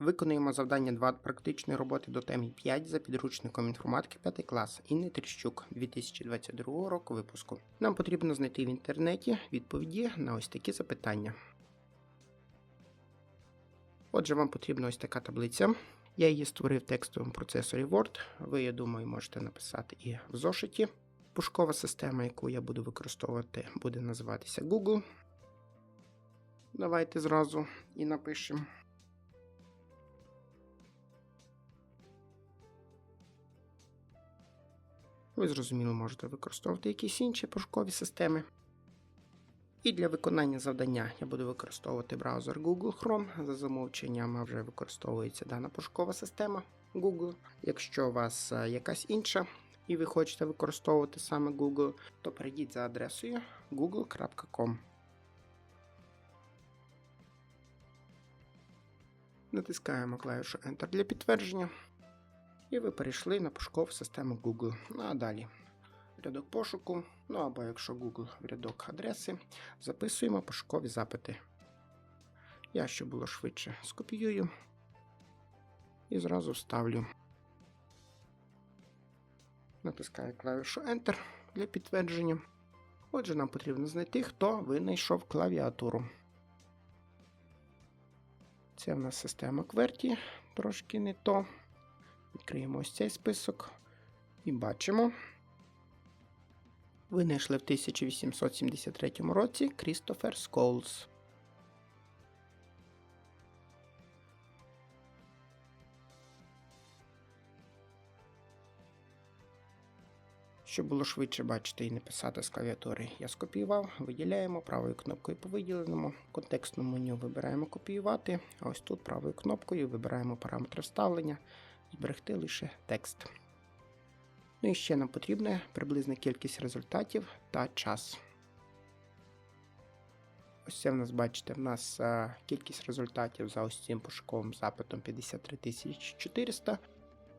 Виконуємо завдання 2 практичної роботи до теми 5 за підручником інформатики 5 клас Інни Тріщук 2022 року випуску. Нам потрібно знайти в інтернеті відповіді на ось такі запитання. Отже, вам потрібна ось така таблиця. Я її створив в текстовому процесорі Word. Ви, я думаю, можете написати і в зошиті. Пушкова система, яку я буду використовувати, буде називатися Google. Давайте зразу і напишемо. Ви зрозуміло можете використовувати якісь інші пошукові системи. І для виконання завдання я буду використовувати браузер Google Chrome. За замовченням вже використовується дана пошукова система Google. Якщо у вас е, якась інша і ви хочете використовувати саме Google, то перейдіть за адресою google.com. Натискаємо клавішу Enter для підтвердження. І ви перейшли на пошукову систему Google. Ну а далі рядок пошуку, ну або якщо Google в рядок адреси, записуємо пошукові запити. Я, щоб було швидше, скопіюю і зразу вставлю. Натискаю клавішу Enter для підтвердження. Отже, нам потрібно знайти, хто винайшов клавіатуру. Це в нас система QWERTY, трошки не то. Відкриємо ось цей список і бачимо. Винайшли в 1873 році Крістофер Скоулс. Щоб було швидше бачити і не писати з клавіатури, я скопіював, виділяємо правою кнопкою по виділеному, контекстному меню вибираємо копіювати, а ось тут правою кнопкою вибираємо параметри вставлення, зберегти лише текст. Ну і ще нам потрібна приблизна кількість результатів та час. Ось це в нас, бачите, в нас а, кількість результатів за ось цим пошуковим запитом 53 400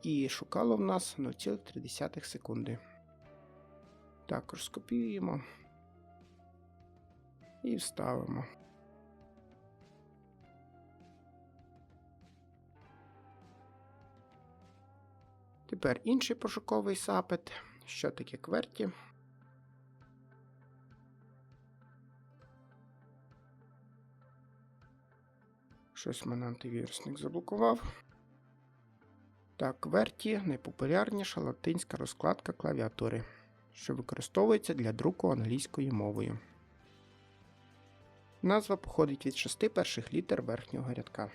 і шукало в нас 0,3 секунди. Також скопіюємо і вставимо. Тепер інший пошуковий запит. Що таке кверті? Щось мене антивірусник заблокував. Так, кверті найпопулярніша латинська розкладка клавіатури, що використовується для друку англійською мовою. Назва походить від шести перших літер верхнього рядка.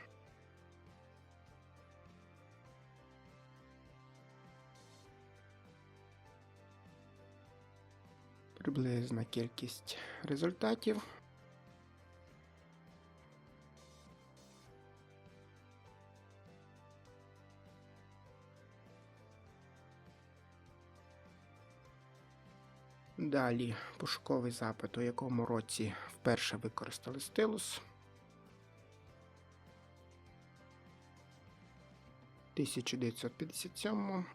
Приблизна кількість результатів. Далі пошуковий запит, у якому році вперше використали стилус. 1957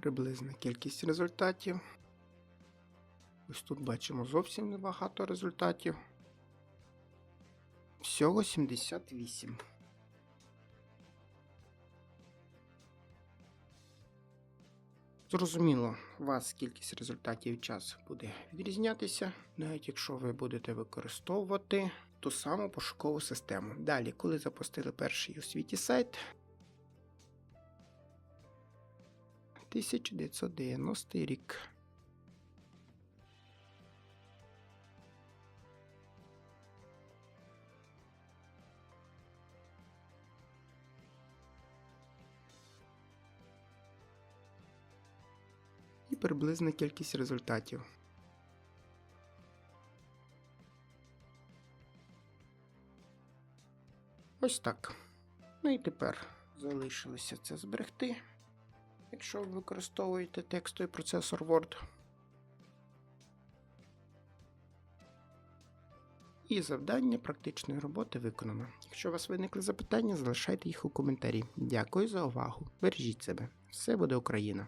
Приблизна кількість результатів. Ось тут бачимо зовсім небагато результатів. Всього 78. Зрозуміло, у вас кількість результатів і час буде відрізнятися, навіть якщо ви будете використовувати ту саму пошукову систему. Далі, коли запустили перший у світі сайт, 1990 рік. І приблизна кількість результатів. Ось так. Ну і тепер залишилося це зберегти якщо ви використовуєте текстовий процесор Word. І завдання практичної роботи виконано. Якщо у вас виникли запитання, залишайте їх у коментарі. Дякую за увагу. Бережіть себе. Все буде Україна!